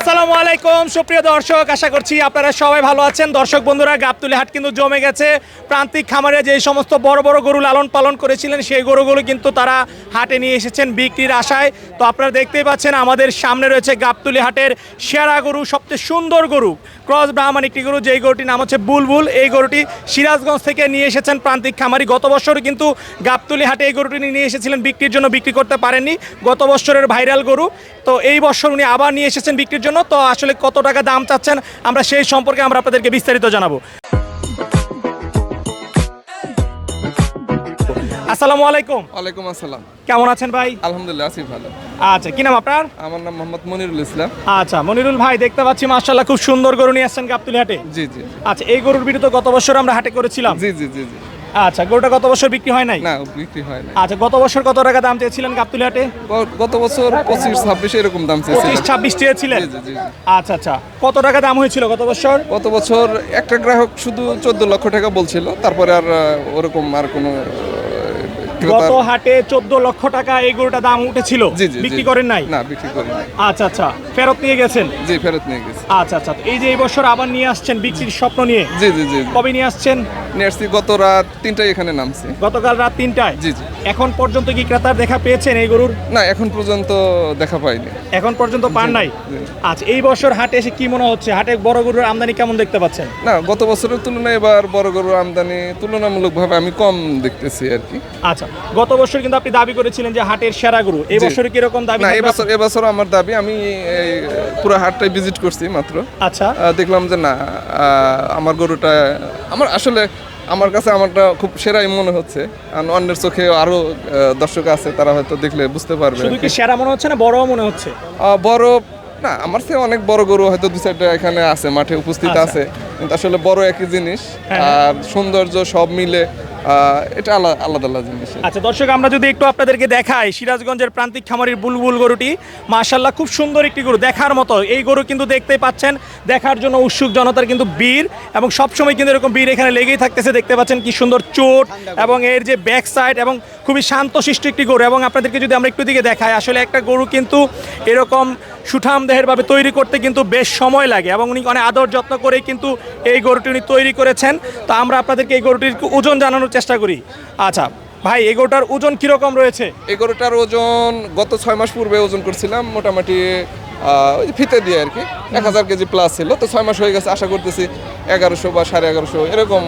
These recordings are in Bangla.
আসসালামু আলাইকুম, সুপ্রিয় দর্শক, আশা করছি আপনারা সবাই ভালো আছেন। দর্শক বন্ধুরা, গাবতুলি হাট কিন্তু জমে গেছে। প্রান্তিক খামারে যে সমস্ত বড় বড় গরু লালন পালন করেছিলেন, সেই গরুগুলো কিন্তু তারা হাটে নিয়ে এসেছেন বিক্রির আশায়। তো আপনারা দেখতেই পাচ্ছেন, আমাদের সামনে রয়েছে গাবতুলি হাটের সেরা গরু, সবচেয়ে সুন্দর গরু, ক্রস ব্রাহ্মণ একটি গরু, যেই গরুটির নাম হচ্ছে বুলবুল। এই গরুটি সিরাজগঞ্জ থেকে নিয়ে এসেছেন প্রান্তিক খামারি। গত বছর কিন্তু গাবতুলি হাটে এই গরুটি নিয়ে এসেছিলেন, বিক্রির জন্য বিক্রি করতে পারেননি। গত বছরের ভাইরাল গরু। তো এই বছর উনি আবার নিয়ে এসেছেন, বিক্রির জন্য তো আসলে কত টাকা দাম চাচ্ছেন আমরা সেই সম্পর্কে আমরা আপনাদেরকে বিস্তারিত জানাব। আসসালামু আলাইকুম। ওয়ালাইকুম আসসালাম। কেমন আছেন ভাই? আলহামদুলিল্লাহ আছি ভালো। আচ্ছা কি নাম আপনার? আমার নাম মোহাম্মদ মনিরুল ইসলাম। আচ্ছা মনিরুল ভাই দেখতে পাচ্ছি মার্শাল্লাহ খুব সুন্দর গরু নিয়ে আসছেন গাবতুলি হাটে। জি জি। আচ্ছা এই গরুর ভিডিও তো গত বছর আমরা হাটে করেছিলাম। জি জি জি জি। আচ্ছা গরুটা গত বছর বিক্রি হয় নাই? না বিক্রি হয় না আচ্ছা গত বছর কত টাকা দাম চেয়েছিলেন গাবতুলি হাটে গত বছর পঁচিশ ছাব্বিশ এরকম দাম চেয়েছিল পঁচিশ ছাব্বিশ চেয়েছিলেন। আচ্ছা আচ্ছা কত টাকা দাম হয়েছিল গত বছর? গত বছর একটা গ্রাহক শুধু চোদ্দ লক্ষ টাকা বলছিল তারপরে আর ওরকম আর কোনো গত হাটে চোদ্দ লক্ষ টাকা এই গরুটা দাম উঠেছিল। বিক্রি করেন নাই? না বিক্রি করি নাই। আচ্ছা আচ্ছা। ফেরত নিয়ে গেছেন? জি ফেরত নিয়ে গেছি। আচ্ছা আচ্ছা। এই যে এই বছর আবার নিয়ে আসছেন বিক্রির স্বপ্ন নিয়ে জি জি জি। কবে নিয়ে আসছেন? নিয়ে আসছি গত রাত তিনটায় এখানে নামছি। গতকাল রাত তিনটায়? জি জি। এখন পর্যন্ত কি ক্রেতার দেখা পেয়েছেন এই গরুর? না এখন পর্যন্ত দেখা পাইনি। এখন পর্যন্ত পান নাই? আচ্ছা এই বছর হাটে এসে কি মনে হচ্ছে? হাটে বড় গরুর আমদানি কেমন দেখতে পাচ্ছেন? না গত বছরের তুলনায় এবার বড় গরুর আমদানি তুলনামূলকভাবে আমি কম দেখতেছি আর কি। আচ্ছা গত বছর কিন্তু আপনি দাবি করেছিলেন যে হাটের সেরা গরু। এই। বছর কীরকম দাবি না এবছর এবছর আমার দাবি আমি পুরো হাটটাই ভিজিট করছি মাত্র। আচ্ছা। দেখলাম যে না আমার গরুটা আমার আসলে আমার কাছে আমারটা খুব সেরাই মনে হচ্ছে। অন্যের চোখে আরও দর্শক আছে তারা হয়তো দেখলে বুঝতে পারবে শুধু কি সেরা মনে হচ্ছে না বড়ও মনে হচ্ছে? বড় না আমার থেকে অনেক বড় গরু হয়তো দু চারটা এখানে আছে মাঠে উপস্থিত আচ্ছা। আছে। কিন্তু আসলে বড় একই জিনিস হ্যাঁ। আর সৌন্দর্য সব মিলে এটা আলাদা আলাদা জিনিস। আচ্ছা দর্শক আমরা যদি একটু আপনাদেরকে দেখাই সিরাজগঞ্জের প্রান্তিক খামারির বুলবুল গরুটি। মাশাল্লাহ খুব সুন্দর একটি গরু। দেখার মতো এই গরু কিন্তু দেখতেই পাচ্ছেন দেখার জন্য উৎসুক জনতার কিন্তু বীর এবং সবসময় কিন্তু এরকম বীর এখানে লেগেই থাকতেছে। দেখতে পাচ্ছেন কি সুন্দর চোট এবং এর যে ব্যাক সাইড এবং খুবই শান্তশিষ্ট একটি গরু। এবং আপনাদেরকে যদি আমরা একটু দিকে দেখাই আসলে একটা গরু কিন্তু এরকম সুঠাম দেহেরভাবে তৈরি করতে কিন্তু বেশ সময় লাগে এবং উনি অনেক আদর যত্ন করেই কিন্তু এই গরুটি উনি তৈরি করেছেন। তো আমরা আপনাদেরকে এই গরুটির ওজন জানানোর চেষ্টা করি। আচ্ছা ভাই, এই গরুটার ওজন কীরকম রয়েছে? এই গরুটার ওজন গত ছয় মাস পূর্বে ওজন করছিলাম, মোটামুটি ওই ফিতে দিয়ে আর কি এক হাজার কেজি প্লাস ছিল, তো ছয় মাস হয়ে গেছে, আশা করতেছি এগারোশো বা সাড়ে এগারোশো, এরকম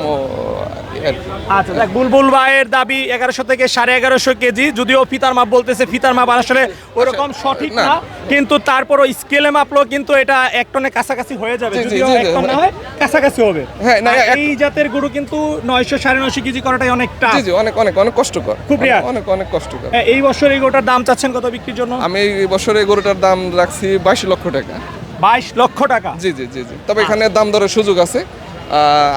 আচ্ছা দেখ বুলবুল ভাইয়ের দাবি এগারোশো থেকে সাড়ে এগারোশো কেজি। যদিও ফিতার মাপ বলতেছে ফিতার মাপ আসলে ওরকম সঠিক না। কিন্তু তারপরও স্কেলে মাপলো কিন্তু এটা এক টনের কাছাকাছি হয়ে যাবে। জি, জি, যদিও এক টন না হয়। কাছাকাছি হবে। হ্যাঁ, এই জাতের গরু কিন্তু নয়শো সাড়ে নয়শো কেজি করাটাই অনেক টাফ জি জি অনেক অনেক অনেক কষ্টকর। খুব অনেক অনেক কষ্টকর। হ্যাঁ, এই বছর এই গরুটার দাম চাচ্ছেন কত বিক্রির জন্য? আমি এই বছরে গরুটার দাম রাখছি বাইশ লক্ষ টাকা। বাইশ লক্ষ টাকা। জি জি জি জি। তবে এখানে দাম দরের সুযোগ আছে।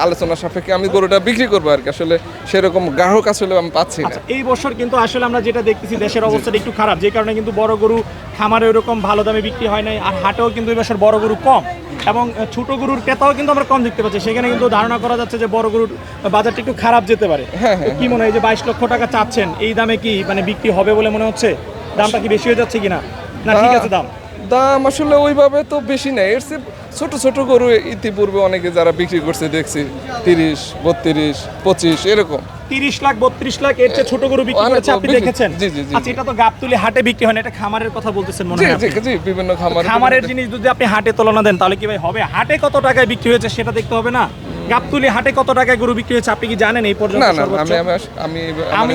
আলোচনা সাপেক্ষে আমি গরুটা বিক্রি করব আর কি। আসলে সেরকম গ্রাহক আসলে আমি পাচ্ছি না। আচ্ছা এই বছর কিন্তু আসলে আমরা যেটা দেখতেছি দেশের অবস্থাটা একটু খারাপ যে কারণে কিন্তু বড় গরু খামারে ওরকম ভালো দামে বিক্রি হয় নাই আর হাটেও কিন্তু এই বছর বড় গরু কম। এবং ছোট গরুর ক্রেতাও কিন্তু আমরা কম দেখতে পাচ্ছি। সেখানে কিন্তু ধারণা করা যাচ্ছে যে বড় গরুর বাজারটা একটু খারাপ যেতে পারে। হ্যাঁ, তো কি মনে হয় যে বাইশ লক্ষ টাকা চাচ্ছেন এই দামে কি মানে বিক্রি হবে বলে মনে হচ্ছে? দামটা কি বেশি হয়ে যাচ্ছে কিনা? না ঠিক আছে দাম? দাম আসলে ওইভাবে তো বেশি নেই এর ছোট ছোট গরু ইতিপূর্বে অনেকে যারা বিক্রি করছে দেখছি তিরিশ বত্রিশ পঁচিশ এরকম। তিরিশ লাখ বত্রিশ লাখ এর চেয়ে ছোট গরু বিক্রি করেছে আপনি দেখেছেন? জি, জি, জি, আচ্ছা এটা তো গাবতুলি হাটে বিক্রি হয় না এটা খামারের কথা বলতেছেন মনে হয় জি জি বিভিন্ন খামার খামারের জিনিস যদি আপনি হাটে তুলনা দেন তাহলে কি ভাই হবে? হাটে কত টাকায় বিক্রি হয়েছে সেটা দেখতে হবে না? গাবতুলি হাটে কত টাকায় গরু বিক্রি হয়েছে আপনি কি জানেন? এই পর্যন্ত না না আমি আমি।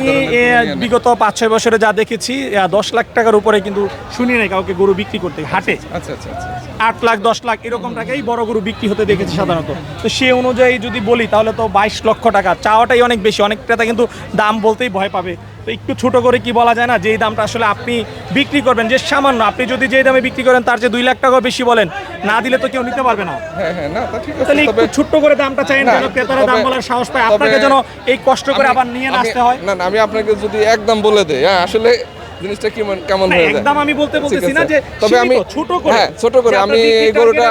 বিগত পাঁচ ছয় বছরে যা দেখেছি দশ লাখ টাকার উপরে কিন্তু শুনি নাই কাউকে গরু বিক্রি করতে। হাটে? আচ্ছা আচ্ছা আচ্ছা আট লাখ দশ লাখ এরকম টাকাই বড় গরু বিক্রি হতে দেখেছি সাধারণত। তো সে অনুযায়ী যদি বলি তাহলে তো বাইশ লক্ষ টাকা। চাওয়াটাই অনেক বেশি। অনেক ক্রেতা কিন্তু দাম বলতেই ভয় পাবে। তো একটু ছোট করে কি বলা যায় না? যেই দামটা আসলে আপনি বিক্রি করবেন যে সামান্য আপনি যদি যেই দামে বিক্রি করেন তার যে দুই লাখ টাকা বেশি বলেন না দিলে তো কেউ নিতে পারবে না। হ্যাঁ হ্যাঁ তাহলে একটু ছোট্ট করে দামটা চাই না, ক্রেতারা দাম বলার সাহস পায়। আপনাকে যেন এই কষ্ট করে আবার নিয়ে আসতে হয়। না আমি আপনাকে যদি একদম বলে দেই হ্যাঁ আসলে জিনিসটা কেমন কেমন হয়ে যায়? একদম আমি বলতে বলতেছি না যে তবে আমি ছোট করে। হ্যাঁ ছোট করে। আমি এই গরুটা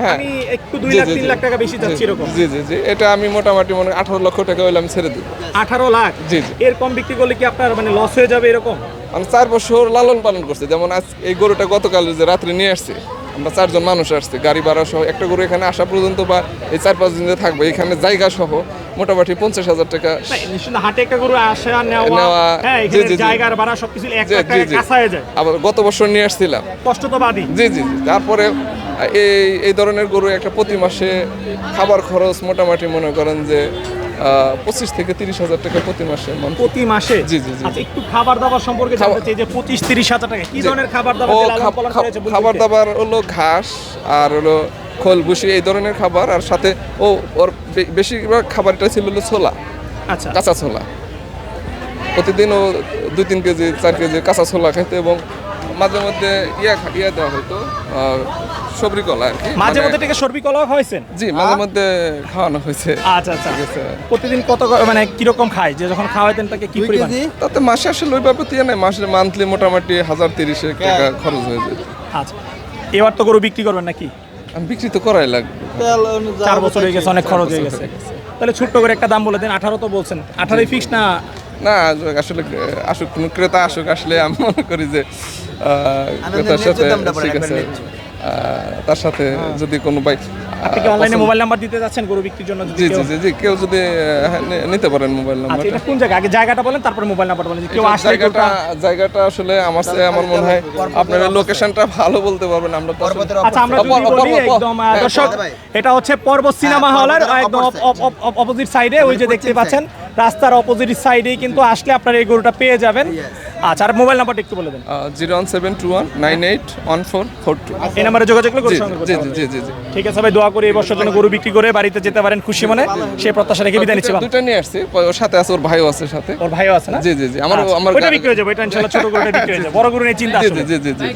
হ্যাঁ। আমি একটু দুই জি, লাখ জি, তিন জি। লাখ টাকা বেশি এরকম। জি জি জি। এটা আমি মোটামুটি মনে আঠারো লক্ষ টাকা হইলে আমি ছেড়ে দিই আঠারো লাখ? জি, জি। এর কম বিক্রি করলে কি আপনার মানে লস হয়ে যাবে এরকম? আমি চার বছর লালন পালন করছি। যেমন আজ এই গরুটা গতকাল যে রাত্রে নিয়ে আসছি আমরা চারজন মানুষ আসছি গাড়ি ভাড়া সহ একটা গরু এখানে আসা পর্যন্ত বা এই চার পাঁচ দিন যে থাকবে এখানে জায়গা সহ মোটামুটি পঞ্চাশ হাজার টাকা। হাটে একটা গরু আসা নেওয়া হ্যাঁ। জায়গার ভাড়া সবকিছু এক যায়। আবার গত বছর নিয়ে আসছিলাম। কষ্ট তো বাদই। জি জি তারপরে এই এই ধরনের গরু একটা প্রতি মাসে খাবার খরচ মোটামুটি মনে করেন যে পঁচিশ থেকে তিরিশ হাজার টাকা প্রতি মাসে প্রতি মাসে? জি, জি, জি, আচ্ছা একটু খাবার দাবার সম্পর্কে জানতে চাই যে পঁচিশ তিরিশ হাজার টাকা। কি ধরনের খাবার দাবার? খাবার দাবার হলো ঘাস আর হলো খোল ভুসি এই ধরনের খাবার আর সাথে ও ওর বেশিরভাগ খাবারটা ছিল হলো ছোলা। আচ্ছা। কাঁচা ছোলা। প্রতিদিন ও দুই তিন কেজি চার কেজি কাঁচা ছোলা খেতে এবং মাঝে মধ্যে ইয়া ইয়া দেওয়া হতো সবরি কলা আর কি। মাঝে মানে- মধ্যে থেকে কলাও হয়েছেন জি মাঝে মধ্যে খাওয়ানো হয়েছে। আচ্ছা আচ্ছা। প্রতিদিন কত ক- মানে কীরকম খায়? যে যখন খাওয়াইতেন তাকে কি পরিমাণ? তাতে মাসে আসলে ওইভাবে তো নাই মাসে মান্থলি মোটামুটি হাজার তিরিশে টাকা খরচ হয়ে যেত আচ্ছা। এবার তো গরু বিক্রি করবেন নাকি? বিক্রি তো করাই লাগবে। চার বছর হয়ে গেছে অনেক খরচ হয়ে গেছে। তাহলে ছোট্ট করে একটা দাম বলে দেন আঠারো তো বলছেন। আঠারোই ফিক্স না? না আসলে আসুক কোনো ক্রেতা আসুক আসলে আমি মনে করি যে ক্রেতার সাথে ঠিক আছে। আহ, তার সাথে যদি কোনো ভাই আপনি কি অনলাইনে মোবাইল নাম্বার দিতে যাচ্ছেন গরু বিক্রির জন্য জি জি জি জি কেউ যদি নিতে পারেন মোবাইল আচ্ছা নাম্বারটা এটা কোন জায়গা? আগে জায়গাটা বলেন তারপরে মোবাইল নাম্বার বলেন কেউ আসলে জায়গাটা জায়গাটা আসলে আমার আমার মনে হয় আপনার লোকেশনটা ভালো বলতে পারবেন আমরা তো আচ্ছা আমরা যদি বলি একদম হ্যাঁ, দর্শক এটা হচ্ছে পর্বত সিনেমা হ্যাঁ, হলের একদম অপোজিট সাইডে ওই যে দেখতে পাচ্ছেন রাস্তার অপোজিট সাইডেই কিন্তু আসলে আপনারা এই গরুটা পেয়ে যাবেন। আচ্ছা আর মোবাইল নাম্বারটা একটু বলে দেন। Zero one seven two one nine eight one four four two. এই নাম্বারে যোগাযোগ করে জি জি জি জি ঠিক আছে ভাই দোয়া করি এই বছর জন্য গরু বিক্রি করে বাড়িতে যেতে পারেন খুশি মনে। সেই প্রত্যাশা রেখে বিদায় নিচ্ছি দুটো নিয়ে আসছি ওর সাথে আছে ওর ভাইও আছে সাথে। ওর ভাইও আছে না? জি জি জি আমার আচ্ছা, আমার ওটা বিক্রি হয়ে যাবে এটা ইনশাআল্লাহ ছোট গরুটা বিক্রি হয়ে যাবে। বড় গরু নিয়ে চিন্তা আছে জি জি জি।